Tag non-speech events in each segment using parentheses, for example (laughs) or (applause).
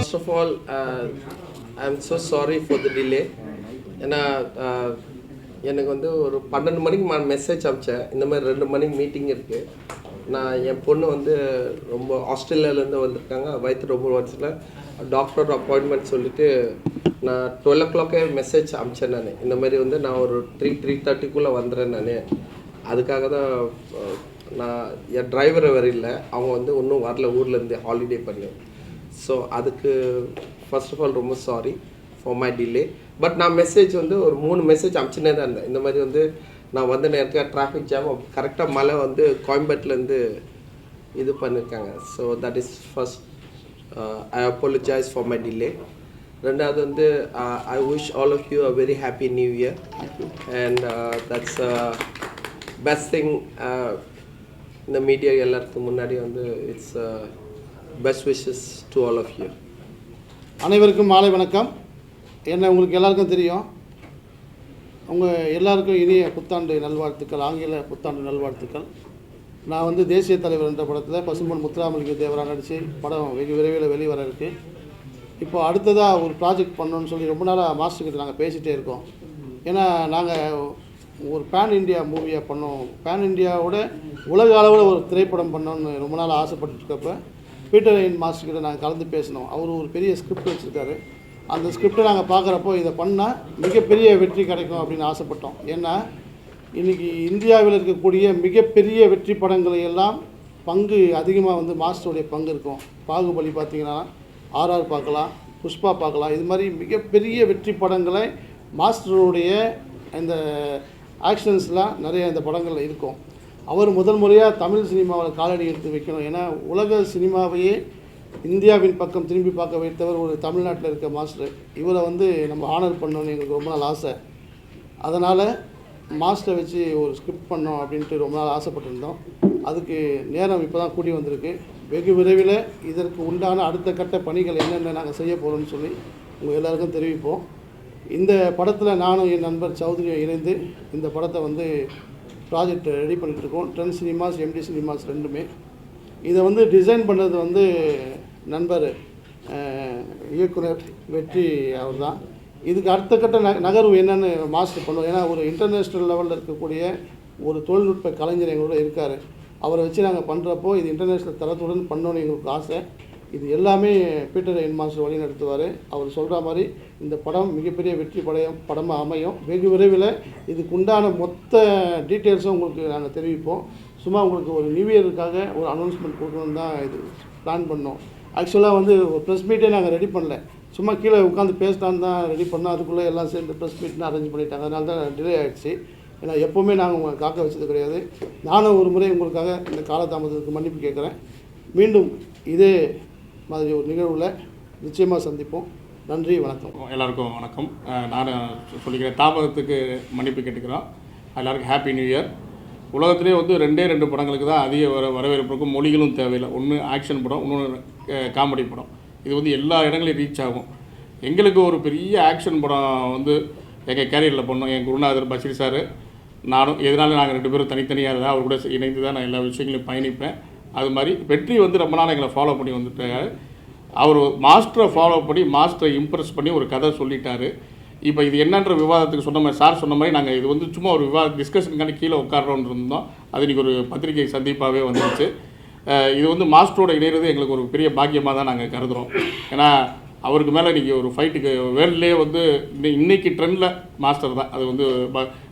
First of all I am so sorry for the delay ஏன்னா uh, எனக்கு வந்து ஒரு பன்னெண்டு மணிக்கு நான் மெசேஜ் அனுப்பிச்சேன். இந்த மாதிரி ரெண்டு மணிக்கு மீட்டிங் இருக்குது நான் என் பொண்ணு வந்து ரொம்ப ஆஸ்திரேலியாவிலேருந்து வந்திருக்காங்க. வயிற்று ரொம்ப வருஷத்தில் டாக்டர் அப்பாயின்மெண்ட் சொல்லிட்டு நான் டுவெல் ஓ கிளாக்கே மெசேஜ் அனுப்பிச்சேன் நான். இந்த மாதிரி வந்து நான் ஒரு த்ரீ த்ரீ தேர்ட்டிக்குள்ளே வந்துடுறேன் நான். அதுக்காக தான் நான் என் டிரைவர் வரல அவங்க வந்து இன்னும் வரல. ஊர்லேருந்து ஹாலிடே பண்ணி. ஸோ அதுக்கு ஃபர்ஸ்ட் ஆஃப் ஆல் ரொம்ப sorry for my delay but நான் மெசேஜ் வந்து ஒரு மூணு மெசேஜ் அமிச்சுனே தான் இருந்தேன். இந்த மாதிரி வந்து நான் வந்த நேரத்தில் டிராஃபிக் ஜாம் கரெக்டாக மழை வந்து கோயம்பேட்டிலேருந்து இது பண்ணியிருக்காங்க so that is first I apologise for my delay ரெண்டாவது வந்து I wish all of you a very happy new year and that's best thing இந்த மீடியா எல்லாத்துக்கும் முன்னாடி வந்து it's best wishes to all of you அனைவருக்கும் மாலை வணக்கம். என்ன உங்களுக்கு எல்லாருக்கும் தெரியும்? உங்கள் எல்லாருக்கும் இனிய புத்தாண்டு நல்வாழ்த்துக்கள் ஆங்கில புத்தாண்டு நல்வாழ்த்துக்கள். நான் வந்து தேசிய தலைவர் என்ற படத்தில் பசும்பொன் முத்துராமலிங்க தேவரா நடித்து படம் வெகு விரைவில் வெளிவர இருக்கு. இப்போ அடுத்ததாக ஒரு ப்ராஜெக்ட் பண்ணணும்னு சொல்லி ரொம்ப நாளாக மாஸ்டர்கிட்ட நாங்கள் பேசிகிட்டே இருக்கோம். ஏன்னா நாங்கள் ஒரு பேன் இந்தியா மூவியாக பண்ணோம். பேன் இண்டியாவோட உலக அளவில் ஒரு திரைப்படம் பண்ணோன்னு ரொம்ப நாள் ஆசைப்பட்டுருக்கப்போ பீட்டர் ஐயன் மாஸ்டர் கிட்ட நாங்கள் கலந்து பேசினோம். அவர் ஒரு பெரிய ஸ்கிரிப்ட் வச்சுருக்காரு. அந்த ஸ்கிரிப்டை நாங்கள் பார்க்குறப்போ இதை பண்ணால் மிகப்பெரிய வெற்றி கிடைக்கும் அப்படின்னு ஆசைப்பட்டோம். ஏன்னா இன்றைக்கி இந்தியாவில் இருக்கக்கூடிய மிகப்பெரிய வெற்றி படங்களை எல்லாம் பங்கு அதிகமாக வந்து மாஸ்டருடைய பங்கு இருக்கும். பாகுபலி பார்த்தீங்கன்னா ஆர்ஆர் பார்க்கலாம் புஷ்பா பார்க்கலாம் இது மாதிரி மிகப்பெரிய வெற்றி படங்களை மாஸ்டருடைய இந்த ஆக்ஷன்ஸ்லாம் நிறைய இந்த படங்களில் இருக்கும். அவர் முதல் முறையாக தமிழ் சினிமாவில் காலடி எடுத்து வைக்கணும். ஏன்னா உலக சினிமாவையே இந்தியாவின் பக்கம் திரும்பி பார்க்க வைத்தவர் ஒரு தமிழ்நாட்டில் இருக்க மாஸ்டர். இவரை வந்து நம்ம ஆனர் பண்ணணும்னு எங்களுக்கு ரொம்ப நாள் ஆசை. அதனால் மாஸ்டரை வச்சு ஒரு ஸ்கிரிப்ட் பண்ணோம் அப்படின்ட்டு ரொம்ப நாள் ஆசைப்பட்டிருந்தோம். அதுக்கு நேரம் இப்போ தான் கூடி வந்திருக்கு. வெகு விரைவில் இதற்கு உண்டான அடுத்த கட்ட பணிகள் என்னென்ன நாங்கள் செய்ய போகிறோம்னு சொல்லி உங்கள் எல்லாருக்கும் தெரிவிப்போம். இந்த படத்தில் நானும் என் நண்பர் சௌத்ரியும் இணைந்து இந்த படத்தை வந்து ப்ராஜெக்ட் ரெடி பண்ணிட்டு இருக்கோம் ட்ரெண்ட் சினிமாஸ் எம்டி சினிமாஸ் ரெண்டுமே. இதை வந்து டிசைன் பண்ணது வந்து நண்பர் இயக்குனர் வெற்றி அவர் தான் இதுக்கு அடுத்த கட்ட ந நகர்வு என்னென்னு மாஸ்டர் பண்ணுவோம். ஏன்னா ஒரு இன்டர்நேஷ்னல் லெவலில் இருக்கக்கூடிய ஒரு தொழில்நுட்ப கலைஞர் எங்களோட இருக்கார். அவரை வச்சு நாங்கள் பண்ணுறப்போ இது இன்டர்நேஷ்னல் தரத்துடன் பண்ணணும்னு எங்களுக்கு ஆசை. இது எல்லாமே பீட்டர் என் மாஸ்டர் வழி நடத்துவார் அவர் சொல்கிற மாதிரி இந்த படம் மிகப்பெரிய வெற்றி படையம் படமாக அமையும். வெகு விரைவில் இதுக்கு உண்டான மொத்த டீட்டெயில்ஸும் உங்களுக்கு நாங்கள் தெரிவிப்போம். சும்மா உங்களுக்கு ஒரு நியூ இயருக்காக ஒரு அனௌன்ஸ்மெண்ட் கொடுக்கணும் தான் இது பிளான் பண்ணோம். ஆக்சுவலாக வந்து ஒரு ப்ரெஸ் மீட்டே நாங்கள் ரெடி பண்ணல. சும்மா கீழே உட்காந்து பேசலான்னு தான் ரெடி பண்ணோம். அதுக்குள்ளே எல்லாம் சேர்ந்து ப்ரெஸ் மீட்னு அரேஞ்ச் பண்ணிட்டாங்க. அதனால தான் டிலே ஆகிடுச்சு ஏன்னா எப்போவுமே நாங்கள் உங்களை காக்க வச்சது கிடையாது. நானும் ஒரு முறை உங்களுக்காக இந்த காலதாமதத்துக்கு மன்னிப்பு கேட்குறேன். மீண்டும் இதே மாதிரி ஒரு நிகழ்வில் நிச்சயமாக சந்திப்போம். நன்றி வணக்கம். எல்லாருக்கும் வணக்கம். நான் சொல்லிக்கிறேன் தாமதத்துக்கு மன்னிப்பு கேட்டுக்கிறோம். எல்லாருக்கும் ஹாப்பி நியூ இயர் உலகத்திலே வந்து ரெண்டே ரெண்டு படங்களுக்கு தான் அதிக வர வரவேற்புக்கும் மொழிகளும் தேவையில்லை. ஒன்று ஆக்ஷன் படம் இன்னொன்று காமெடி படம். இது வந்து எல்லா இடங்களையும் ரீச் ஆகும். எங்களுக்கு ஒரு பெரிய ஆக்ஷன் படம் வந்து எங்கள் கேரியரில் பண்ணோம். என் குருநாதர் பஷீர் சார். நானும் எதனால நாங்கள் ரெண்டு பேரும் தனித்தனியாக இருந்தால் அவர் கூட இணைந்து தான் நான் எல்லா விஷயங்களையும் பயணிப்பேன். அது மாதிரி வெற்றி வந்து ரொம்ப நாள் எங்களை ஃபாலோ பண்ணி வந்துட்டாரு. அவர் மாஸ்டரை ஃபாலோ பண்ணி மாஸ்டரை இம்ப்ரெஸ் பண்ணி ஒரு கதை சொல்லிட்டாரு. இப்போ இது என்னன்ற விவாதத்துக்கு சொன்ன மாதிரி சார் சொன்ன மாதிரி நாங்கள் இது வந்து சும்மா ஒரு விவாத டிஸ்கஷனுக்கான கீழே உட்காரோன்னு இருந்தோம். அது இன்றைக்கி ஒரு பத்திரிகை சந்திப்பாகவே வந்துருச்சு. இது வந்து மாஸ்டரோட இணையிறது எங்களுக்கு ஒரு பெரிய பாக்கியமாக தான் நாங்கள் கருதுகிறோம் ஏன்னா அவருக்கு மேலே இன்றைக்கி ஒரு ஃபைட்டுக்கு வேர்ல்ட்லேயே வந்து இன்னைக்கு ட்ரெண்டில் மாஸ்டர் தான். அது வந்து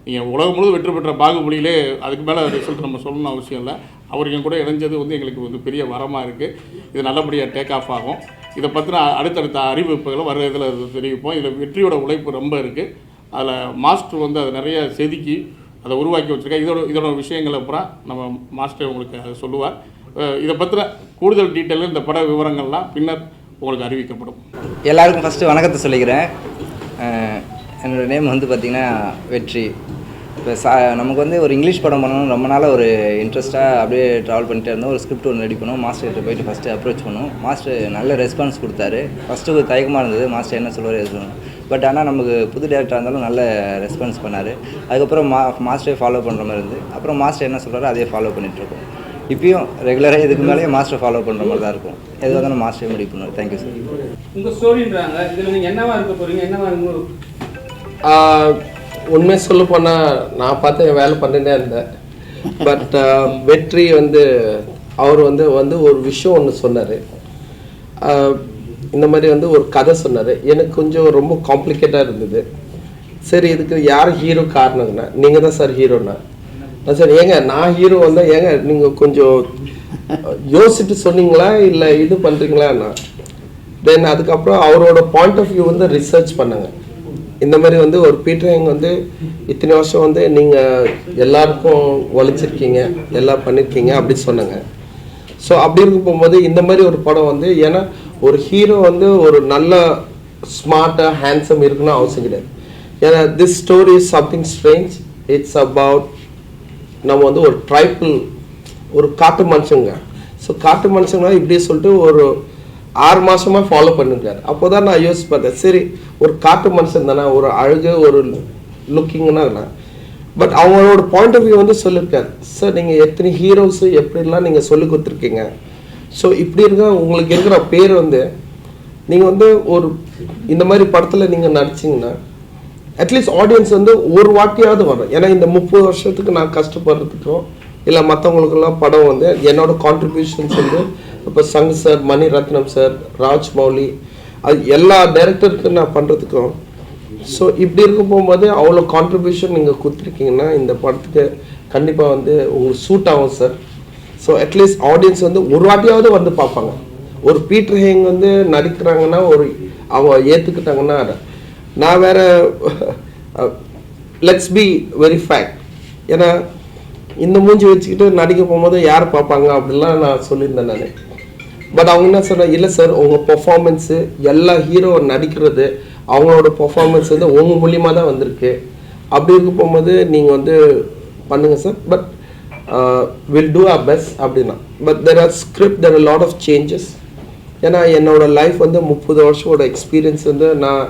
நீங்கள் உலகம் முழுவதும் வெற்றி பெற்ற பாகுபலியிலே அதுக்கு மேலே ரிசல்ட் நம்ம சொல்லணும்னு அவசியம் இல்லை. அவர் கூட இணைஞ்சது வந்து எங்களுக்கு வந்து பெரிய வரமாக இருக்குது இது நல்லபடியாக டேக் ஆஃப் ஆகும். இதை பற்றின அடுத்தடுத்த அறிவிப்புகளை வர இதில் தெரிவிப்போம். இதில் வெற்றியோட உழைப்பு ரொம்ப இருக்குது அதில் மாஸ்டர் வந்து அதை நிறைய செதுக்கி அதை உருவாக்கி வச்சுருக்கேன் இதோட இதோட விஷயங்களை பூரா நம்ம மாஸ்டர் உங்களுக்கு அதை சொல்லுவார். இதை பற்றின கூடுதல் டீட்டெயில் இந்த பட விவரங்கள்லாம் பின்னர் உங்களுக்கு அறிவிக்கப்படும். எல்லாருக்கும் ஃபஸ்ட்டு வணக்கத்தை சொல்லிக்கிறேன். என்னோடய நேம் வந்து பார்த்திங்கன்னா வெற்றி. இப்போ சா நமக்கு வந்து ஒரு இங்கிலீஷ் படம் பண்ணணும் ரொம்ப நாளாக ஒரு இன்ட்ரெஸ்ட்டாக அப்படியே ட்ராவல் பண்ணிட்டே இருந்தோம். ஒரு ஸ்கிரிப்ட் ஒன்று ரெடி பண்ணோம். மாஸ்டர்கிட்ட போயிட்டு ஃபஸ்ட்டு அப்ரோச் பண்ணோம். மாஸ்டர் நல்ல ரெஸ்பான்ஸ் கொடுத்தாரு. ஃபஸ்ட்டு ஒரு தயக்கமாக இருந்தது. மாஸ்டர் என்ன சொல்லுவார் எது பட் ஆனால் நமக்கு புது டேரக்டராக இருந்தாலும் நல்ல ரெஸ்பான்ஸ் பண்ணார். அதுக்கப்புறம் மா மாஸ்டரை ஃபாலோ பண்ணுற மாதிரி இருந்து அப்புறம் மாஸ்டர் என்ன சொல்கிறாரோ அதே ஃபாலோ பண்ணிகிட்ருக்கோம் இப்பயும் ரெகுலராக இதுக்கு மேலேயே மாஸ்டர் ஃபாலோ பண்ணுற மாதிரி தான் இருக்கும். எது வந்தாலும் மாஸ்டரே முடிவு பண்ணுவார். தேங்க்யூ சார் உங்க ஸ்டோரின்றாங்க இதுல நீங்க என்னவா இருக்க போறீங்க? என்னவா இருக்க உண்மையை உண்மை சொல்ல போனால் நான் பார்த்து என் வேலை பண்ணினே இருந்தேன். பட் um, வெற்றி வந்து அவர் வந்து வந்து ஒரு விஷயம் ஒன்று சொன்னார். Uh, இந்த மாதிரி வந்து ஒரு கதை சொன்னார். எனக்கு கொஞ்சம் ரொம்ப காம்ப்ளிகேட்டாக இருந்தது. சரி இதுக்கு யார் ஹீரோ காரணங்கண்ணா நீங்கள் தான் சார் ஹீரோண்ணா நான் சார் ஏங்க நான் ஹீரோ வந்தால் ஏங்க நீங்கள் கொஞ்சம் uh, யோசிச்சுட்டு சொன்னீங்களா? இல்லை இது பண்ணுறீங்களாண்ணா தென் அதுக்கப்புறம் அவரோட பாயிண்ட் ஆஃப் வியூ வந்து ரிசர்ச் பண்ணுங்க. இந்த மாதிரி வந்து ஒரு பீட்டர் வந்து இத்தனை வருஷம் வந்து நீங்கள் எல்லாருக்கும் ஒழிச்சிருக்கீங்க எல்லாம் பண்ணியிருக்கீங்க அப்படி சொன்னாங்க. ஸோ அப்படி இருக்கும் போகும்போது இந்த மாதிரி ஒரு படம் வந்து ஏன்னா ஒரு ஹீரோ வந்து ஒரு நல்ல ஸ்மார்ட்டாக ஹேண்ட்ஸம் இருக்குன்னு அவசியம் கிடையாது. ஏன்னா this story is something strange it's about நம்ம வந்து ஒரு ட்ரைபிள் ஒரு காட்டு மனுஷங்க. ஸோ காட்டு மனுஷங்கன்னா இப்படி சொல்லிட்டு ஒரு ஆறு மாசமா ஃபாலோ பண்ணிருக்காரு. அப்போதான் நான் யோசிச்சு பார்த்தேன் சரி ஒரு காட்டு மனுஷன் தானே ஒரு அழகு ஒரு லுக்கிங்னா பட் அவங்களோட பாயிண்ட் ஆஃப் வியூ வந்து சொல்லியிருக்காரு சார் நீங்கள் எத்தனை ஹீரோஸு எப்படிலாம் நீங்கள் சொல்லி கொடுத்துருக்கீங்க? ஸோ இப்படி இருக்க உங்களுக்கு இருக்கிற பேர் வந்து நீங்கள் வந்து ஒரு இந்த மாதிரி படத்தில் நீங்கள் நடிச்சிங்கன்னா அட்லீஸ்ட் ஆடியன்ஸ் வந்து ஒரு வாட்டியாவது வரும். ஏன்னா இந்த முப்பது வருஷத்துக்கு நான் கஷ்டப்படுறதுக்கும் இல்லை மற்றவங்களுக்கெல்லாம் படம் வந்து என்னோட கான்ட்ரிபியூஷன்ஸ் வந்து இப்போ சங் சார் மணிரத்னம் சார் ராஜ்மௌலி அது எல்லா டைரக்டருக்கு நான் பண்ணுறதுக்கும் ஸோ இப்படி இருக்க போகும்போது அவ்வளோ கான்ட்ரிபியூஷன் நீங்கள் கொடுத்துருக்கீங்கன்னா இந்த படத்துக்கு கண்டிப்பாக வந்து உங்களுக்கு சூட் ஆகும் சார் ஸோ அட்லீஸ்ட் ஆடியன்ஸ் வந்து ஒரு வாட்டியாவது வந்து பார்ப்பாங்க. ஒரு பீட்டர் ஹேங் வந்து நடிக்கிறாங்கன்னா ஒரு அவங்க ஏற்றுக்கிட்டாங்கன்னா நான் வேற லெட்ஸ் பி வெரி ஃபேக்ட் ஏன்னா இந்த மூஞ்சி வச்சுக்கிட்டு நடிக்க போகும்போது யார் பார்ப்பாங்க அப்படிலாம் நான் சொல்லியிருந்தேன் நான். பட் அவங்க என்ன சொன்னா இல்லை சார் உங்கள் பெர்ஃபார்மன்ஸு எல்லா ஹீரோ நடிக்கிறது அவங்களோட பெர்ஃபார்மன்ஸ் வந்து உங்கள் மூலியமாக தான் வந்திருக்கு. அப்படி இருக்க போகும்போது நீங்கள் வந்து பண்ணுங்க sir but will do our best அப்படின்னா. But there are script there lot of changes ஏன்னா என்னோட லைஃப் வந்து முப்பது வருஷோட எக்ஸ்பீரியன்ஸ் வந்து நான்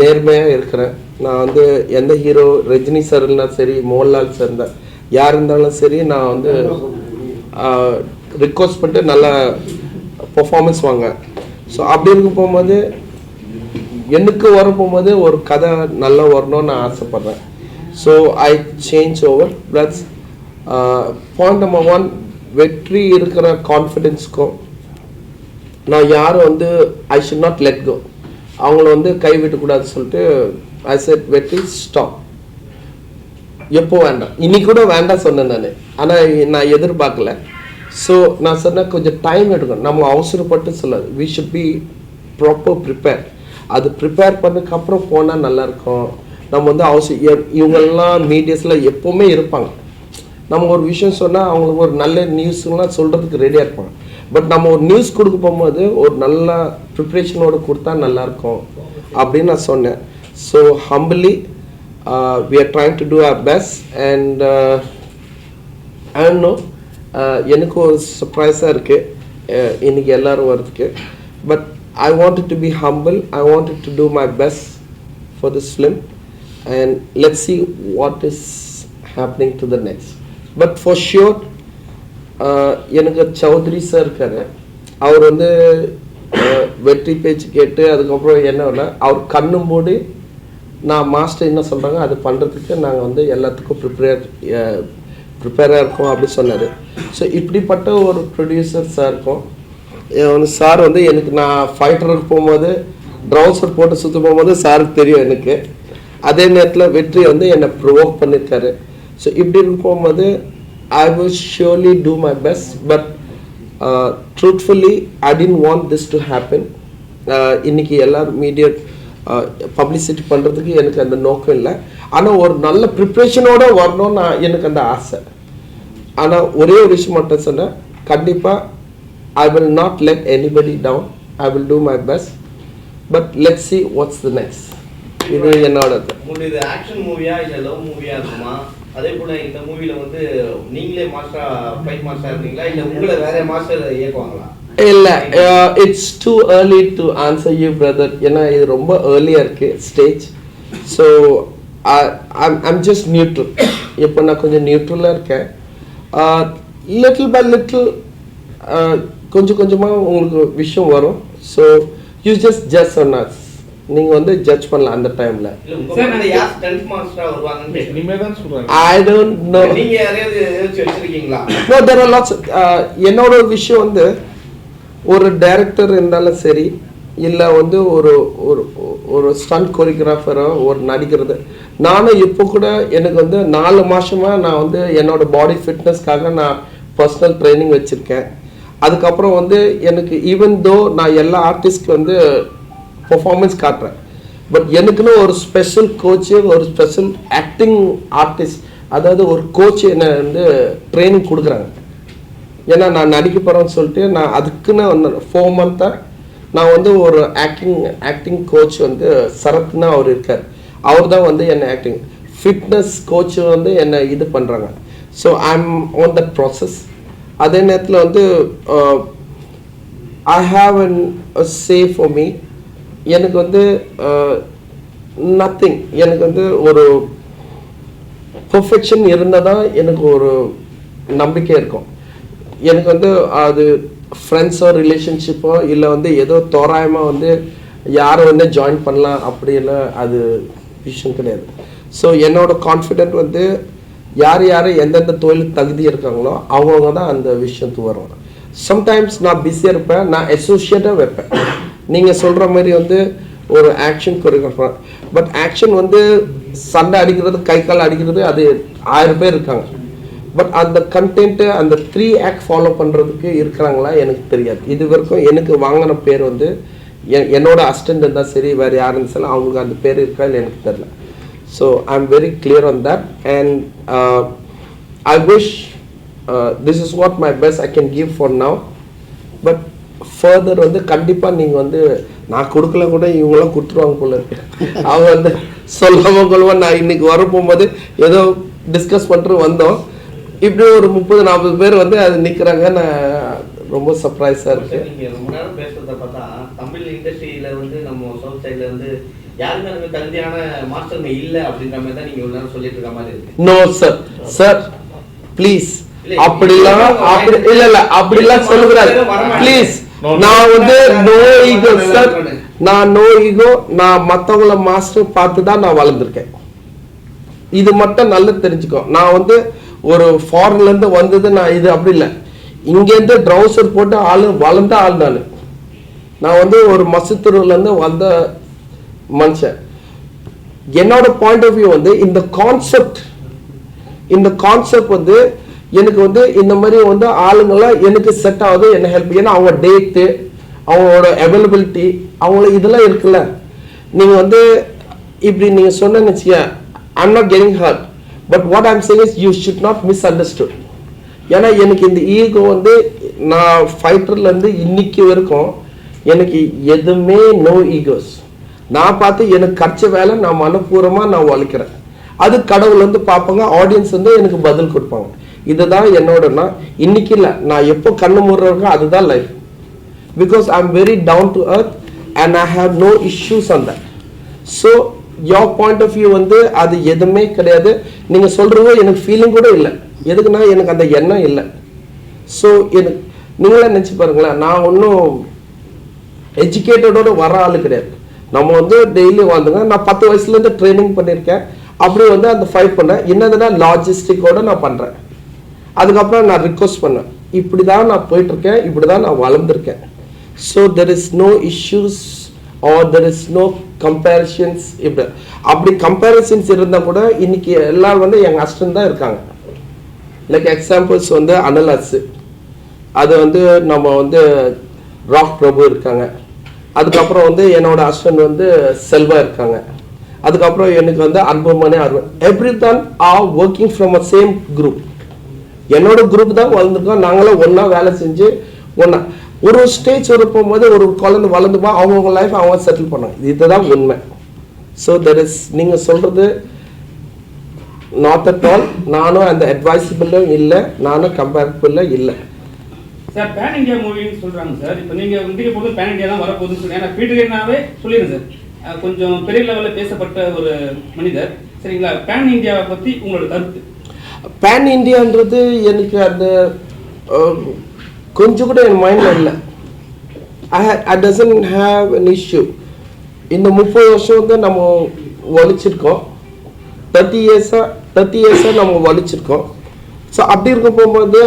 நேர்மையாக இருக்கிறேன். நான் வந்து எந்த ஹீரோ ரஜினி சார் இருந்தாலும் சரி மோகன்லால் சார் இருந்தால் யார் இருந்தாலும் சரி நான் வந்து ரிக்வஸ்ட் பண்ணிட்டு நல்ல பர்ஃபார்மன்ஸ் வாங்க. ஸோ அப்படி இருக்க போகும்போது எனக்கு வர போகும்போது ஒரு கதை நல்லா வரணும்னு நான் ஆசைப்பட்றேன். So I change over plus point number one Vetri இருக்கிற கான்ஃபிடென்ஸ்க்கும் நான் யாரும் வந்து I should not let go அவங்கள வந்து கைவிடக்கூடாதுன்னு சொல்லிட்டு ஐ செட் வெற்றி ஸ்டாப் எப்போ வேண்டாம். இன்னைக்கு கூட வேண்டாம் சொன்னேன் நான். ஆனால் நான் எதிர்பார்க்கல. ஸோ நான் சொன்னேன் கொஞ்சம் டைம் எடுக்கும் நம்ம அவசரப்பட்டு சொல்லாது we should be proper prepare அது ப்ரிப்பேர் பண்ணதுக்கப்புறம் போனால் நல்லாயிருக்கும். நம்ம வந்து அவசியம் இவங்கெல்லாம் மீடியாஸில் எப்போவுமே இருப்பாங்க. நம்ம ஒரு விஷயம் சொன்னால் அவங்களுக்கு ஒரு நல்ல நியூஸ்லாம் சொல்கிறதுக்கு ரெடியாக இருப்பாங்க. பட் நம்ம ஒரு நியூஸ் கொடுக்க போகும்போது ஒரு நல்ல ப்ரிப்ரேஷனோடு கொடுத்தா நல்லாயிருக்கும் அப்படின்னு நான் சொன்னேன். So humbly we are trying to do our best and no எனக்கும் ஒரு சர்ப்ரைஸாக இருக்குது இன்னைக்கு எல்லாரும் வரதுக்கு but I wanted to be humble I wanted to do my best for this film and let see what is happening to the next but for sure எனக்கு Chowdhury sir இருக்காரு. அவர் வந்து வெற்றி பேச்சு கேட்டு அதுக்கப்புறம் என்னன்னா அவர் கண்ணும் மூடி நான் மாஸ்டர் என்ன சொல்கிறாங்க அது பண்ணுறதுக்கு நாங்கள் வந்து எல்லாத்துக்கும் ப்ரிப்பேர் ப்ரிப்பேராக இருக்கும் அப்படி சொன்னார். ஸோ இப்படிப்பட்ட ஒரு ப்ரொடியூசர் சார் இருக்கும். சார் வந்து எனக்கு நான் ஃபைட்டருக்கு போகும்போது ட்ரௌசர் போட்டு சுற்றி போகும்போது சாருக்கு தெரியும் எனக்கு. அதே நேரத்தில் வெற்றி வந்து என்னை ப்ரொவோக் பண்ணியிருக்காரு ஸோ இப்படி போகும்போது I will surely do my best but truthfully I I want this to happen இன்னைக்கு எல்லாரும் மீடியட் பப்ளிசிட்டி uh, பண்ணுறதுக்கு எனக்கு அந்த நோக்கம் இல்லை. ஆனால் ஒரு நல்ல ப்ரிப்ரேஷனோட வரணும்னு நான் எனக்கு அந்த ஆசை. ஆனால் ஒரே ஒரு விஷயம் மட்டும் சொன்னேன். கண்டிப்பாக I will not let anybody down I will do my best but let see what's the next இது என்னோட இது. ஆக்ஷன் மூவியா இல்ல லவ் மூவியா இருக்குமா? அதே போல இந்த மூவில வந்து நீங்களே மாஸ்டரா ஃபைட் மாஸ்டரா இருந்தீங்களா? இல்ல உங்களை வேற மாஸ்டர் இயக்குவாங்களா? இல்லை it's too early to answer you brother ஏன்னா இது ரொம்ப ஏர்லியாக இருக்குது stage so I'm I'm just neutral இப்போ நான் கொஞ்சம் நியூட்ரலாக இருக்கேன். லிட்டில் பை லிட்டில் கொஞ்சம் கொஞ்சமாக உங்களுக்கு விஷயம் வரும். So you just judge on us. நீங்கள் வந்து ஜட்ஜ் பண்ணலாம் அந்த டைமில் I don't know no there are lots என்னோட விஷயம் வந்து ஒரு டைரக்டர் இருந்தாலும் சரி இல்லை வந்து ஒரு ஒரு ஒரு ஸ்டண்ட் கொரியோகிராஃபரோ ஒரு நடிக்கிறது நானும் இப்போ கூட எனக்கு வந்து நாலு மாதமாக நான் வந்து என்னோட பாடி ஃபிட்னஸ்க்காக நான் பர்சனல் ட்ரைனிங் வச்சுருக்கேன். அதுக்கப்புறம் வந்து எனக்கு ஈவன் தோ நான் எல்லா ஆர்டிஸ்ட்க்கு வந்து பர்ஃபார்மன்ஸ் காட்டுறேன். பட் எனக்குன்னு ஒரு ஸ்பெஷல் கோச்சு ஒரு ஸ்பெஷல் ஆக்டிங் ஆர்டிஸ்ட் அதாவது ஒரு கோச் என்னை வந்து ட்ரைனிங் கொடுக்குறாங்க. ஏன்னா நான் நடிக்க போகிறேன்னு சொல்லிட்டு நான் அதுக்குன்னு வந்து ஃபோர் மந்த்தாக நான் வந்து ஒரு ஆக்டிங் ஆக்டிங் கோச் வந்து சரத்னா அவர் இருக்கார். அவர் தான் வந்து என்னை ஆக்டிங் ஃபிட்னஸ் கோச் வந்து என்னை இது பண்ணுறாங்க so I am on that process அதே நேரத்தில் வந்து I have an say for me எனக்கு வந்து uh, நத்திங் எனக்கு வந்து ஒரு பர்ஃபெக்ஷன் இருந்தால் தான் எனக்கு ஒரு நம்பிக்கை இருக்கும். எனக்கு வந்து அது ஃப்ரெண்ட்ஸோ ரிலேஷன்ஷிப்போ இல்லை வந்து ஏதோ தோராயமாக வந்து யாரை வந்து ஜாயின் பண்ணலாம் அப்படி இல்லை அது விஷயம் கிடையாது. ஸோ என்னோட கான்ஃபிடென்ட் வந்து யார் யார் எந்தெந்த தொழில் தகுதி இருக்காங்களோ அவங்கவுங்க தான் அந்த விஷயத்துக்கு வருவாங்க சம்டைம்ஸ் நான் பிஸியாக இருப்பேன் நான் அசோசியேட்டாக வைப்பேன். நீங்கள் சொல்கிற மாதிரி வந்து ஒரு ஆக்ஷன் கொரியோகிராஃபர் பட் ஆக்ஷன் வந்து சண்டை அடிக்கிறது கை கால் அடிக்கிறது அது ஆயிரம் பேர் இருக்காங்க. பட் அந்த கண்டென்ட்டு அந்த த்ரீ ஆக்ட் ஃபாலோ பண்ணுறதுக்கு இருக்கிறாங்களா? எனக்கு தெரியாது. இது வரைக்கும் எனக்கு வாங்கின பேர் வந்து என் என்னோட அசிஸ்டன்ட் இருந்தால் சரி வேறு யார் இருந்தாலும் அவங்களுக்கு அந்த பேர் இருக்கா இல்லை எனக்கு தெரில so I am very clear on that and I wish this is what my best I can give for now but further வந்து கண்டிப்பாக நீங்கள் வந்து நான் கொடுக்கல கூட இவங்களாம் கொடுத்துருவாங்க போல இருக்கு. அவங்க வந்து சொல்லாமல் கொள்வோம் நான் இன்னைக்கு வர போகும்போது ஏதோ டிஸ்கஸ் பண்ணிட்டு வந்தோம். இப்படி ஒரு முப்பது நாற்பது பேர் வந்து அது நிற்கிறாங்க நான் ரொம்ப சர்ப்ரைஸாக இருக்கு சார், நீங்க ரொம்ப நேரம் பேசுறத பார்த்தா தமிழ் இண்டஸ்ட்ரியில வந்து நம்ம சவுத் சைடுல இருந்து யாருமே நமக்கு தகுதியான மாஸ்டருங்க இல்ல அப்படின்ற மாதிரி தான் நீங்க இவ்வளவு நேரம் சொல்லிட்டு இருக்க மாதிரி இருக்கு. நோ சார் சார் ப்ளீஸ் அப்படிலாம் அப்படி இல்ல இல்ல அப்படிலாம் சொல்லக்கூடாது ப்ளீஸ் நான் வந்து நோ ஈகோ சார் நான் நோ ஈகோ நான் மத்தவங்கள மாஸ்டர் பார்த்து தான் நான் வளர்ந்துருக்கேன். இது மட்டும் நல்லா தெரிஞ்சுக்கோ. நான் வந்து ஒரு ஃபாரின்லேருந்து வந்தது நான் இது அப்படி இல்லை. இங்கேருந்து ட்ரௌசர் போட்டு ஆள் வளர்ந்த ஆள் நான். நான் வந்து ஒரு மசுத்தூர்லேருந்து வந்த மனுஷன். என்னோட பாயிண்ட் ஆஃப் வியூ வந்து இந்த கான்செப்ட் இந்த கான்செப்ட் வந்து எனக்கு வந்து இந்த மாதிரி வந்து ஆளுங்கெல்லாம் எனக்கு செட் ஆகுது என்ன ஹெல்ப் ஏன்னா அவங்க டேட்டு அவங்களோட அவைலபிலிட்டி அவங்கள இதெல்லாம் இருக்குல்ல. நீங்கள் வந்து இப்படி நீங்கள் சொன்னேன்னு வச்சுக்க I'm not getting hurt but what I'm saying is you should not misunderstood ஏன்னா எனக்கு இந்த ஈகோ வந்து நான் ஃபைட்டர்லேருந்து இன்னைக்கு வரைக்கும் எனக்கு எதுவுமே நோ ஈகோஸ் நான் பார்த்து எனக்கு கிடைச்ச வேலை நான் மனப்பூர்வமாக நான் உழைக்கிறேன். அது கடவுள் வந்து பார்ப்பாங்க ஆடியன்ஸ் வந்து எனக்கு பதில் கொடுப்பாங்க. இதுதான் என்னோடனா இன்னைக்கு இல்லை நான் எப்போ கண்ணு முடுறவங்க அதுதான் life because I am very down to earth and I have no issues on that so your point of view வந்து அது எதுவுமே கிடையாது. நீங்கள் சொல்கிறது எனக்கு ஃபீலிங் கூட இல்லை. எதுக்குன்னா எனக்கு அந்த எண்ணம் இல்லை. ஸோ எனக்கு நீங்களே நினச்சி பாருங்களேன் நான் ஒன்றும் எஜுகேட்டடோட வர ஆளு கிடையாது. நம்ம வந்து டெய்லி வந்துங்க நான் பத்து வயசுலேருந்து ட்ரைனிங் பண்ணியிருக்கேன். அப்படி வந்து அந்த ஃபைட் பண்ணேன். என்னதுன்னா லாஜிஸ்டிக்கோட நான் பண்ணுறேன் அதுக்கப்புறம் நான் ரிக்வஸ்ட் பண்ணேன். இப்படி தான் நான் போயிட்டுருக்கேன் இப்படி தான் நான் வளர்ந்துருக்கேன். So there is no issues or there is no comparisons இப்படி அப்படி கம்பேரிசன்ஸ் இருந்தால் கூட இன்னைக்கு எல்லாரும் வந்து எங்கள் அஸ்டன் தான் இருக்காங்க. லைக் எக்ஸாம்பிள்ஸ் வந்து அனலாஸு அது வந்து நம்ம வந்து ராக் பிரபு இருக்காங்க. அதுக்கப்புறம் வந்து என்னோட ஹஸ்பண்ட் வந்து செல்வா இருக்காங்க. அதுக்கப்புறம் எனக்கு வந்து அன்புமணி அருண். எவ்ரி தான் are working from a same group என்னோட குரூப் தான் வளர்ந்துருக்கோம். நாங்களும் ஒன்றா வேலை செஞ்சு ஒன்றா ஒரு ஸ்டேஜ் ஒரு போகும்போது ஒரு குழந்தை வளர்ந்துப்பா அவங்கவுங்க லைஃப் அவங்க செட்டில் பண்ணாங்க இதுதான் உண்மை. ஸோ தெர் இஸ் நீங்கள் சொல்கிறது நாட் அட் ஆல் நானும் அந்த அட்வைசபிளும் இல்லை நானும் கம்பேரபிளும் இல்லை. சார் பேன் இந்தியா மூவின்னு சொல்றாங்க சார் இப்போ நீங்க இந்திய பொறுத்த பேன் இந்தியா தான் வரப்போகுதுன்னு சொல்லி ஏன்னா பீட்டர்னாவே சொல்லிடுங்க சார் கொஞ்சம் பெரிய லெவலில் பேசப்பட்ட ஒரு மனிதர். சரிங்களா? பேன் இந்தியாவை பத்தி உங்களோட கருத்து. பேன் இந்தியான்றது எனக்கு அந்த கொஞ்சம் கூட என் மைண்டில் இல்லை. I I doesn't have an issue இந்த முப்பது வருஷம் வந்து நம்ம வலிச்சிருக்கோம். தேர்ட்டி இயர்ஸாக தேர்ட்டி இயர்ஸாக நம்ம வலிச்சிருக்கோம். ஸோ அப்படி இருக்க போகும்போது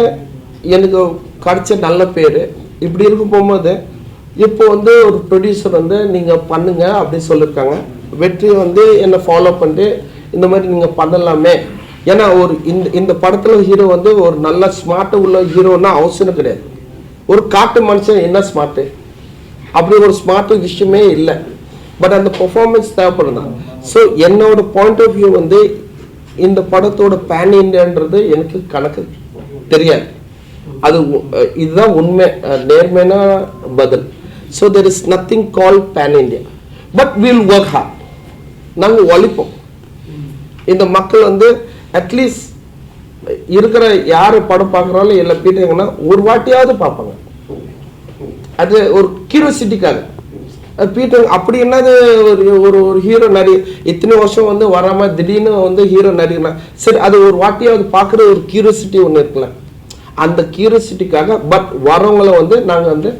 எனக்கு கிடைச்ச நல்ல பேர். இப்படி இருக்க போகும்போது இப்போ வந்து ஒரு ப்ரொடியூசர் வந்து நீங்கள் பண்ணுங்க அப்படின்னு சொல்லியிருக்காங்க வெற்றி வந்து என்னை ஃபாலோ பண்ணிட்டு இந்த மாதிரி நீங்கள் பண்ணலாமே. ஏன்னா ஒரு இந்த இந்த படத்தில் ஹீரோ வந்து ஒரு நல்ல ஸ்மார்ட்டு உள்ள ஹீரோன்னா அவசியம் கிடையாது. ஒரு காட்டு மனுஷன் என்ன ஸ்மார்ட்டு அப்படி ஒரு ஸ்மார்ட் விஷயமே இல்லை. பட் அந்த பர்ஃபார்மன்ஸ் தேவைப்படுதான் ஸோ என்னோட பாயிண்ட் ஆஃப் வியூ வந்து இந்த படத்தோட பேன் இண்டியான்றது எனக்கு கணக்கு தெரியாது. அது இதுதான் உண்மை. நேர்மையான பதில். So there is nothing call pan India but will work hard நாங்கள் ஒழிப்போம் இந்த மக்கள் வந்து அட்லீஸ்ட் இருக்கிற யார் படம் பார்க்குறாலும் இல்லை பீட்டாங்கன்னா ஒரு வாட்டியாவது பார்ப்பாங்க. அது ஒரு கியூரியாசிட்டிக்காக பீட்டர் அப்படி என்னது ஒரு ஒரு ஒரு ஹீரோ நடி இத்தனை வருஷம் வந்து வராம திடீர்னு வந்து ஹீரோ நடிகனா சரி அது ஒரு வாட்டியாவது பார்க்குற ஒரு கியூரியாசிட்டி ஒன்று இருக்குல்ல. அந்த கியூரியாசிட்டிக்காக பட் வரவங்கள வந்து நாங்கள் வந்து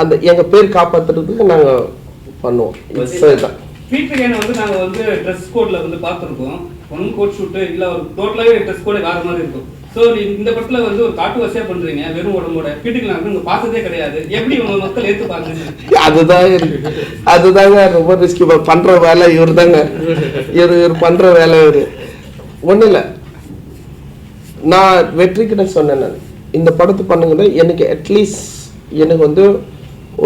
அந்த எங்கள் பேர் காப்பாற்றுறதுக்கு நாங்கள் பண்ணுவோம். கேனை வந்து நாங்க வந்து ட்ரெஸ் கோட்ல வந்து பார்த்துருக்கோம். ஒன் கோட் ஷூட்டு இல்லை ஒரு டோட்டலாகவே ட்ரெஸ் கூட வேறு மாதிரி இருக்கும். ஸோ இந்த படத்தில் வந்து ஒரு டாட்னஸ்ஸே பண்ணுறீங்க வெறும் உடம்போட. பீட்டுக்கு நான் வந்து பார்த்ததே கிடையாது. எப்படி உங்கள் மக்கள் ஏத்துப்பாங்க? அதுதான் இருக்கு அதுதாங்க ரொம்ப ரிஸ்கி பண்ணுற வேலை இவர் தாங்க இவர் இவர் பண்ணுற வேலை இவர். ஒன்றும் இல்லை. நான் வெற்றிக்கிட்ட சொன்னேன் நான். இந்த படத்தை பண்ணுங்கன்னா எனக்கு அட்லீஸ்ட் எனக்கு வந்து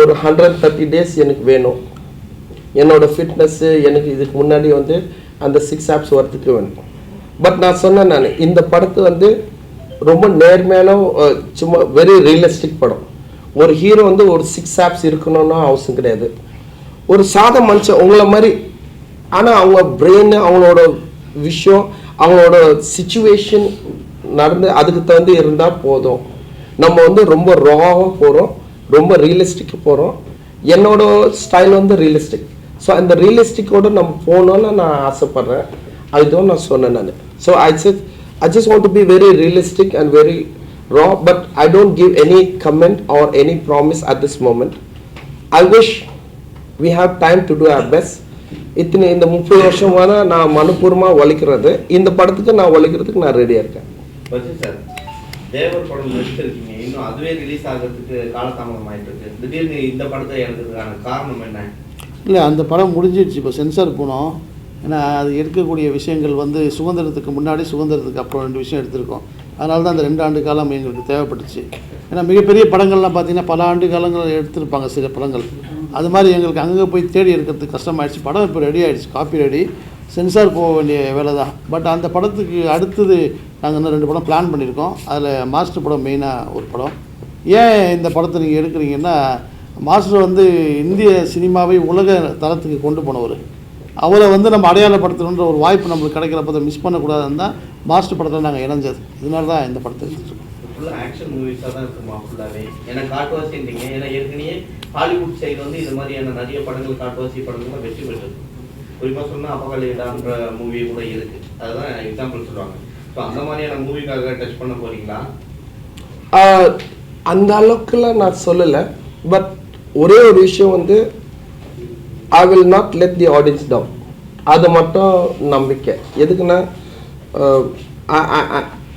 ஒரு ஹண்ட்ரட் தேர்ட்டி டேஸ் எனக்கு வேணும். என்னோட ஃபிட்னஸ்ஸு எனக்கு இதுக்கு முன்னாடி வந்து அந்த சிக்ஸ் ஆப்ஸ் வரத்துக்கு வேணும். பட் நான் சொன்னேன் நான் இந்த படத்து வந்து ரொம்ப நேர்மையான சும்மா வெரி ரியலிஸ்டிக் படம். ஒரு ஹீரோ வந்து ஒரு சிக்ஸ் ஆப்ஸ் இருக்கணும்னா அவசியம் கிடையாது. ஒரு சாத மனுஷன் உங்களை மாதிரி ஆனால் அவங்க பிரெயின் அவங்களோட விஷயம் அவங்களோட சுச்சுவேஷன் நடந்து அதுக்கு தகுந்து இருந்தால் போதும். நம்ம வந்து ரொம்ப ராவாக போகிறோம் ரொம்ப ரியலிஸ்டிக்கு போகிறோம் என்னோட ஸ்டைல் வந்து ரியலிஸ்டிக் ஸோ அந்த ரியலிஸ்டிக்கோட நம்ம போகணும்னு நான் ஆசைப்பட்றேன். அதுதான் நான் சொன்னேன் நான். So I just I just want to be very realistic and very raw but I don't give any comment or any promise at this moment I wish we have time to do our best இத்தனை இந்த முப்பது வருஷமான நான் மனப்பூர்வமாக ஒழிக்கிறது. இந்த படத்துக்கு நான் ஒழிக்கிறதுக்கு நான் ரெடியாக இருக்கேன். தேவர் படம் நடிச்சிருக்கீங்க இன்னும் அதுவே ரிலீஸ் ஆகிறதுக்கு காலதாமதம் ஆயிட்டு இருக்கு. திடீர்னு இந்த படத்தை எழுதுறதுக்கான காரணம் என்ன? இல்லை அந்த படம் முடிஞ்சிடுச்சு இப்போ சென்சார் போனோம். ஏன்னா அது எடுக்கக்கூடிய விஷயங்கள் வந்து சுதந்திரத்துக்கு முன்னாடி சுதந்திரத்துக்கு அப்புறம் ரெண்டு விஷயம் எடுத்திருக்கோம். அதனால தான் அந்த ரெண்டு ஆண்டு காலம் எங்களுக்கு தேவைப்பட்டுச்சு. ஏன்னா மிகப்பெரிய படங்கள்லாம் பார்த்திங்கன்னா பல ஆண்டு காலங்கள் எடுத்திருப்பாங்க சில படங்கள். அது மாதிரி எங்களுக்கு அங்கே போய் தேடி எடுக்கிறதுக்கு கஷ்டமாயிடுச்சு. படம் இப்போ ரெடி ஆகிடுச்சு காப்பி ரெடி சென்சார் போக வேண்டிய வேலை தான். பட் அந்த படத்துக்கு அடுத்தது நாங்கள் இன்னும் ரெண்டு படம் பிளான் பண்ணியிருக்கோம். அதில் மாஸ்டர் படம் மெயினாக ஒரு படம். ஏன் இந்த படத்தை நீங்கள் எடுக்கிறீங்கன்னா மாஸ்டர் வந்து இந்திய சினிமாவை உலக தரத்துக்கு கொண்டு போனவர். அவரை வந்து நம்ம அடையாளப்படுத்தணுன்ற ஒரு வாய்ப்பு நம்மளுக்கு கிடைக்கிறப்ப அதை மிஸ் பண்ணக்கூடாதுன்னு தான் மாஸ்டர் படத்தில் நாங்கள் இணைஞ்சது. இதனால தான் இந்த படத்தை எடுத்துருக்கோம் ஆக்ஷன் மூவிஸாக தான் இருக்குமா ஃபுல்லாகவே ஏன்னா காட்டுவாசின்றீங்க. ஏன்னா ஏற்கனவே ஹாலிவுட் சைடு வந்து இது மாதிரியான நிறைய படங்கள் காட்டுவாசி படங்கள்லாம் வெற்றி பெற்றது. குறிப்பாக சொன்னால் அப்பகலிடான்ற மூவி கூட இருக்கு. அதுதான் எக்ஸாம்பிள் சொல்லுவாங்க. ஸோ அந்த மாதிரியான மூவிக்காக டச் பண்ண போறீங்களா? ஆஹ் அந்த அளவுக்குலாம் நான் சொல்லலை. பட் ஒரே ஒரு விஷயம் வந்து I will not let the audience down அது மட்டும் நம்பிக்கை. எதுக்குன்னா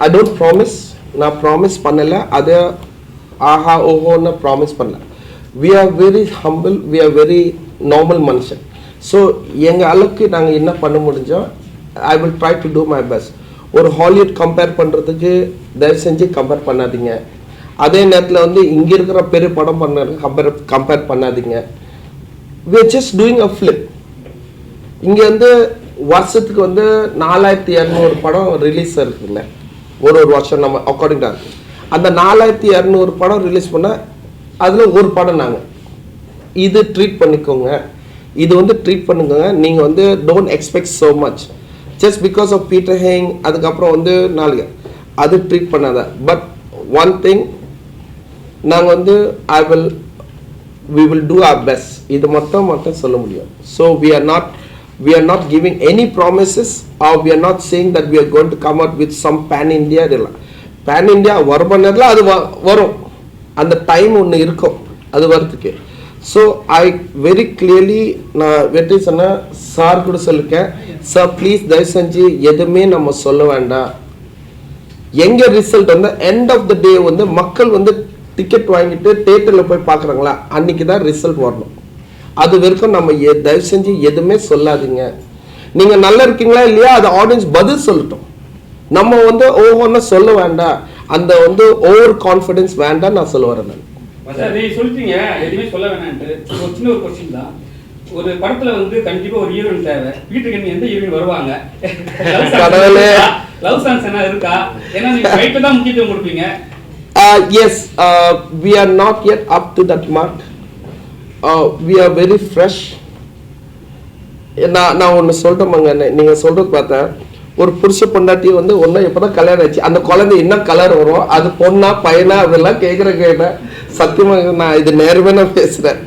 ஐ டோன்ட் ப்ராமிஸ் நான் ப்ராமிஸ் பண்ணலை. அதை ஆஹா ஓஹோன்னு ப்ராமிஸ் பண்ணல. We are very humble we are very normal மனுஷன். ஸோ எங்கள் அளவுக்கு நாங்கள் என்ன பண்ண முடிஞ்சோம் I will try to do my best ஒரு ஹாலிவுட் கம்பேர் பண்ணுறதுக்கு தயவு செஞ்சு கம்பேர் பண்ணாதீங்க. அதே நேரத்தில் வந்து இங்கே இருக்கிற பெரிய படம் பண்ண கம்பேர் கம்பேர் பண்ணாதீங்க. We're just doing a a இங்கே வந்து வருஷத்துக்கு வந்து நாலாயிரத்தி இரநூறு படம் ரிலீஸ் இருக்குல்ல ஒரு ஒரு வருஷம் நம்ம அக்கார்டிங் அந்த நாலாயிரத்தி இரநூறு படம் ரிலீஸ் பண்ணால் அதில் ஒரு படம் நாங்கள் இது ட்ரீட் பண்ணிக்கோங்க. இது வந்து ட்ரீட் பண்ணுங்க நீங்கள் வந்து don't expect so much just because of Peter Hein அதுக்கப்புறம் வந்து நாளைக்கு. அது ட்ரீட் பண்ணாத. பட் ஒன் திங் நாங்கள் வந்து I will we will do our best இது மட்டும் மட்டும் சொல்ல முடியும். So we are not we are not giving any promises or we are not saying that we are going to come out with some pan india pan India வரும் நேரத்தில் அது வ- வரும். அந்த டைம் ஒன்று இருக்கும். அது வரதுக்கு ஸோ ஐ வெரி கிளியர்லி நான் வெற்றி சொன்னேன் சார் கூட சொல்லிருக்கேன். சார் ப்ளீஸ் தயவு செஞ்சு எதுவுமே நம்ம சொல்ல வேண்டாம். எங்கே ரிசல்ட் வந்து எண்ட் ஆஃப் த டே வந்து மக்கள் வந்து டிக்கெட் வாங்கிட்டு தேட்டரில் போய் பார்க்குறாங்களா? அன்னைக்கு தான் ரிசல்ட் வரணும். அது வரைக்கும் நம்ம தயவு செஞ்சு எதுவுமே சொல்லாதீங்க. நீங்க நல்லா இருக்கீங்களா இல்லையா? அது ஆடியன்ஸ் பதில் சொல்லட்டும். நம்ம வந்து ஒவ்வொன்றா சொல்ல வேண்டாம். அந்த வந்து ஓவர் கான்ஃபிடன்ஸ் வேண்டாம் நான் சொல்ல வரேன் நான். சொல்லிட்டீங்க. எதுவுமே சொல்ல வேணான்ட்டு ஒரு சின்ன ஒரு கொஸ்டின் தான். ஒரு படத்துல வந்து கண்டிப்பா ஒரு ஹீரோயின் தேவை. வீட்டுக்கு எந்த ஹீரோயின் வருவாங்க. லவ் சாங்ஸ் என்ன இருக்கா? ஏன்னா நீங்க ஃபைட்டு தான் முக்கியத்துவம் கொடுப்பீங்க. Uh, yes, uh, we are not yet up to that mark. Uh, we are very fresh. நான் நான் ஒன்று சொல்லிட்டோமாங்க. நீங்கள் சொல்கிறது பார்த்தேன் ஒரு புருஷ பொண்டாட்டி வந்து ஒன்றும் இப்போ தான் கல்யாணம் ஆச்சு அந்த குழந்தை என்ன கலர் வரும் அது பொண்ணா பையனா அதெல்லாம் கேட்குற கேட்ட. சத்தியமாக நான் இது நேரமே நான் பேசுகிறேன்.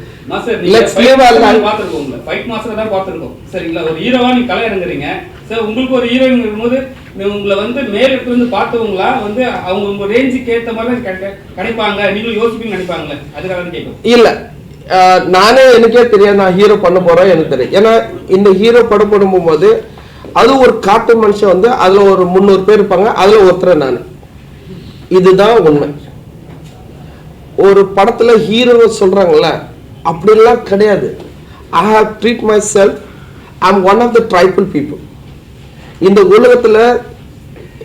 பார்த்துருக்கோம். சரிங்களா? ஒரு ஹீரோவா நீங்க உங்களுக்கு ஒரு ஹீரோயின் இருக்கும்போது உங்களை வந்து மேல் இருந்து பார்த்தவங்களா வந்து அவங்க உங்க ரேஞ்சுக்கு ஏத்த மாதிரி கிடைப்பாங்க நீங்களும் யோசிப்பீங்க நினைப்பாங்களே? அதுக்காக கேட்கும் இல்ல. நானே எனக்கே தெரியாது நான் ஹீரோ பண்ண போறேன் எனக்கு தெரியும். ஏன்னா இந்த ஹீரோ படம் போடும்போது அது ஒரு காட்டு மனுஷன் வந்து அதுல ஒரு முந்நூறு பேர் இருப்பாங்க. அதுல ஒருத்தர் நான். இதுதான் உண்மை. ஒரு படத்துல ஹீரோ சொல்றாங்கல்ல அப்படிலாம் கிடையாது. I have treat myself I am one of the tribal people இந்த உலகத்துல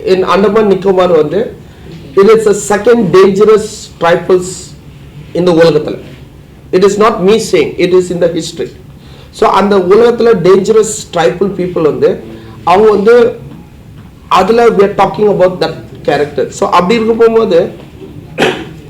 இன் அண்டமான் நிக்கோபார் வந்து it is a second dangerous tribals இந்த உலகத்துல. It is not me saying it is in the history so அந்த உலகத்துல டேஞ்சரஸ் ட்ரைபிள் பீப்புள் வந்து அவங்க வந்து அதில் we are talking about that character so அப்படி இருக்க போகும்போது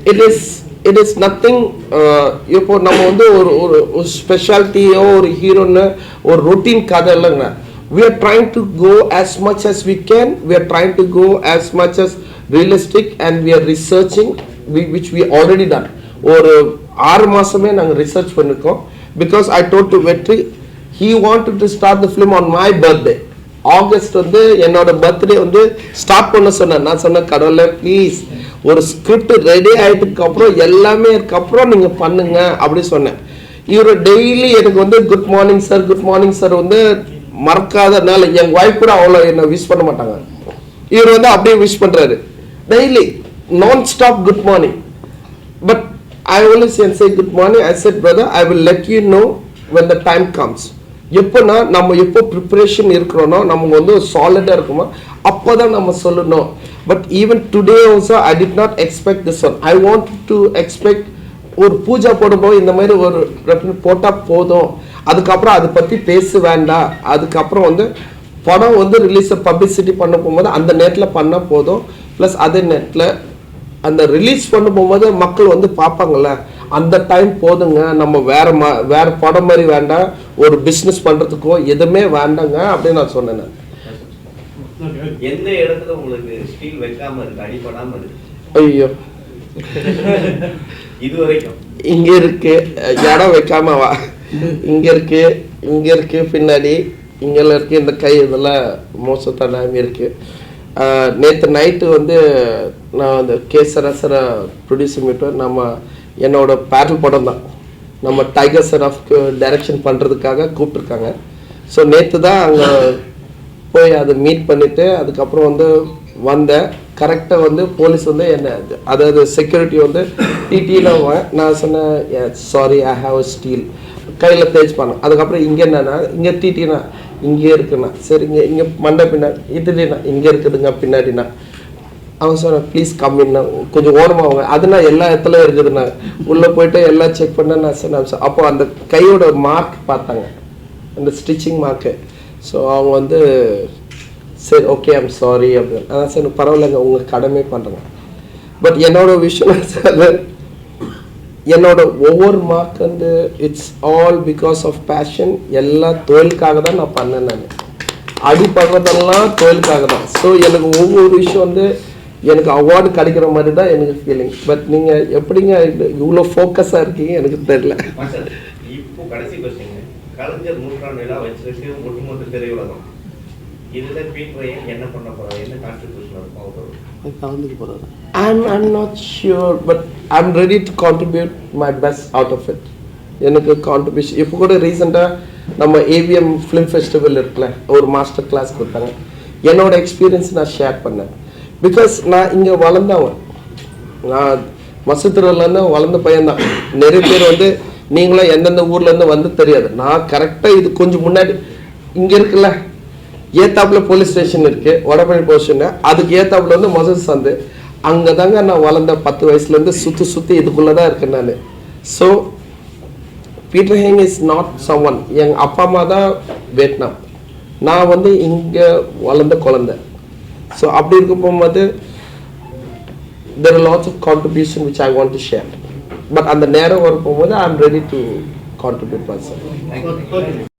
it is it is nothing uh, இப்போ நம்ம வந்து ஒரு ஒரு ஒரு ஸ்பெஷாலிட்டியோ ஒரு ஹீரோன்னு ஒரு ரொட்டீன் கதை இல்லைங்க. We are trying to go as much as we can. We are trying to go as much as realistic and we are researching we, which we already done. ஒரு ஆறு மாசமே நாங்கள் ரிசர்ச் பண்ணிருக்கோம். Because I Todd to Vetri he want to start the film on my birthday August வந்து என்னோட birthday வந்து start பண்ண சொன்னேன். நான் சொன்னேன் கடவுளை ப்ளீஸ் ஒரு ஸ்கிரிப்ட் ரெடி ஆயிட்டதுக்கு அப்புறம் எல்லாமே அதுக்கப்புறம் நீங்க பண்ணுங்க அப்படி சொன்னேன். இவர் டெய்லி எனக்கு வந்து good morning sir good morning sir வந்து மறக்காதனால என் ஒய்ஃப் கூட அவ்வளோ என்ன விஷ் பண்ண மாட்டாங்க. இவர் வந்து அப்படியே விஷ் பண்றாரு. டெய்லி நான் stop good morning but I only say say good morning morning. I said, I I will let know when the time time எப்போனா நம்ம எப்போ ப்ரிப்பரேஷன் இருக்கிறோனோ நம்ம வந்து சாலிடாக இருக்குமோ? அப்போ தான் நம்ம சொல்லணும். But even today also I did not expect this one I want to expect ஒரு பூஜா போடும்போது இந்த மாதிரி ஒரு போட்டால் போதும். அதுக்கப்புறம் அதை பற்றி பேச வேண்டாம் அதுக்கப்புறம் வந்து படம் வந்து ரிலீஸ் பப்ளிசிட்டி பண்ண போகும்போது அந்த நேரத்தில் பண்ணால் போதும். ப்ளஸ் அதே நேரத்தில் அந்த ரிலீஸ் பண்ண போகும்போது மக்கள் வந்து பார்ப்பாங்கல்ல அந்த டைம் போதுங்க. நம்ம வேற மா வேற படம் மாதிரி வேண்டாம் ஒரு பிஸ்னஸ் பண்றதுக்கோ எதுவுமே வேண்டாங்க அப்படின்னு நான் சொன்னேன். எந்த இடத்துல உங்களுக்கு ஸ்டீல் வைக்காம இருக்கு அடிபடாம இருக்கு? ஐயோ. (laughs) இது வரைக்கும் இங்க இருக்கு இடம் வைக்காம வா. இங்க இருக்கு இங்க இருக்கு பின்னாடி. இங்கெல்லாம் இருக்கு இந்த கை இதெல்லாம் மோசத்தான இருக்கு. நேற்று நேத்து நைட்டு வந்து நான் அந்த கேசரசர ப்ரொடியூசர் மீட்டும் நம்ம என்னோட பேரல் படம் தான். நம்ம டைகர் சராஃப்க்கு டைரக்ஷன் பண்ணுறதுக்காக கூப்பிட்டுருக்காங்க. ஸோ நேற்று தான் அங்கே போய் அதை மீட் பண்ணிவிட்டு அதுக்கப்புறம் வந்து வந்தேன். கரெக்டாக வந்து போலீஸ் வந்து என்ன அதாவது செக்யூரிட்டி வந்து டிடியில் நான் சொன்னேன் சாரி ஐ ஹாவ் ஸ்டீல் கையில் தேய்ச்சி பண்ணேன் அதுக்கப்புறம் இங்கே என்னன்னா இங்கே டிடினா இங்கே இருக்குண்ணா சரி இங்கே இங்கே மண்டை பின்னாடி இதுனா இங்கே இருக்குதுங்க பின்னாடினா. அவன் சொன்னான் ப்ளீஸ் கம்மின்னா கொஞ்சம் ஓரமாக அவங்க அதுனா எல்லா இடத்துலையும் இருக்குதுண்ணா உள்ளே போயிட்டு எல்லாம் செக் பண்ண நான் சொன்னேன் அப்போ அந்த கையோட மார்க் பார்த்தாங்க. அந்த ஸ்டிச்சிங் மார்க்கு ஸோ அவங்க வந்து சரி ஓகே ஐம் சாரி அப்படின்னு அதான் சரி பரவாயில்லைங்க உங்கள் கடமை பண்ணுறேன் பட் என்னோட விஷயம் சார் (laughs) என்னோட ஒவ்வொரு மார்க் வந்து it's all because of passion எல்லா தொழிலுக்காக தான் நான் பண்ணேன் நான். அடிப்படுறதெல்லாம் தொழிலுக்காக தான். ஸோ எனக்கு ஒவ்வொரு விஷயம் வந்து எனக்கு அவார்டு கிடைக்கிற மாதிரி தான் எனக்கு ஃபீலிங் பட் நீங்கள் எப்படிங்க இவ்வளோ ஃபோக்கஸாக இருக்கீங்க எனக்கு தெரியல. இப்போ கடைசி கொஸ்டின் கலைஞர் நூற்றாண்டு விழா வச்சிருக்கு ஒட்டுமொத்த திரையுலகம். இதுல பீட்டர் என்ன பண்ண போறாரு? என்ன கான்ட்ரிபியூஷன் இருக்கும் அவரோட அது கலந்துக்க போகிறாரு I'm, I'm not sure, but I'm ready to contribute my best out of it. எனக்கு கான்ட்ரிபியூஷன் இப்போ கூட ரீசெண்டாக நம்ம ஏவிஎம் ஃபிலிம் ஃபெஸ்டிவல் இருக்குல்ல ஒரு மாஸ்டர் கிளாஸ் கொடுத்தாங்க. என்னோட எக்ஸ்பீரியன்ஸ் நான் ஷேர் பண்ணேன். பிகாஸ் நான் இங்கே வளர்ந்தவன். நான் மசூத்துறையிலேருந்து வளர்ந்த பையன்தான். நிறைய பேர் வந்து நீங்களும் எந்தெந்த ஊர்லேருந்து வந்து தெரியாது. நான் கரெக்டாக இது கொஞ்சம் முன்னாடி இங்கே இருக்குல்ல ஏத்தாப்புல போலீஸ் ஸ்டேஷன் இருக்கு வடபழனி போஷன் அதுக்கு ஏத்தாப்புல வந்து மசூத் சந்து. அங்கே தாங்க நான் வளர்ந்த பத்து வயசுலேருந்து சுற்றி சுற்றி இதுக்குள்ளே தான் இருக்கேன் நான். So Peter Hein is not someone எங்கள் அப்பா அம்மா தான் வியட்நாம் நான் வந்து இங்கே வளர்ந்த குழந்தை. ஸோ அப்படி இருக்க போகும்போது there lots of contribution which I want to share but அந்த நேரம் வர போகும்போது ஐ am ready to contribute person